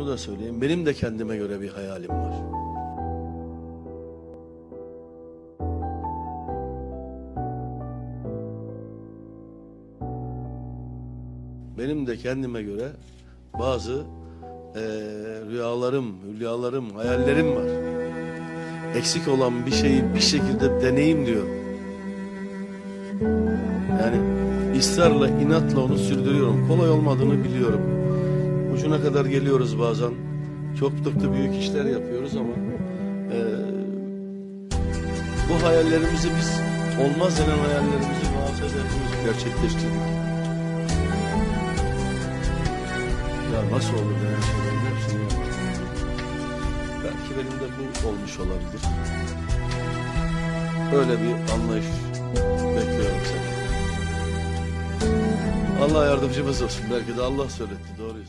şunu da söyleyeyim. Benim de kendime göre bir hayalim var. Benim de kendime göre bazı eee, rüyalarım, hülyalarım, hayallerim var. Eksik olan bir şeyi bir şekilde deneyim diyor. Yani ısrarla, inatla onu sürdürüyorum. Kolay olmadığını biliyorum. Ucuna kadar geliyoruz bazen. Çok tıklı büyük işler yapıyoruz ama eee, bu hayallerimizi biz olmaz denen hayallerimizi hedefimizi gerçekleştirdik. Ya nasıl olur denen şeylerin hepsini. Belki benim de bu olmuş olabilir. Öyle bir anlayış Allah yardımcımız olsun. Belki de Allah söyletti. Söylüyor.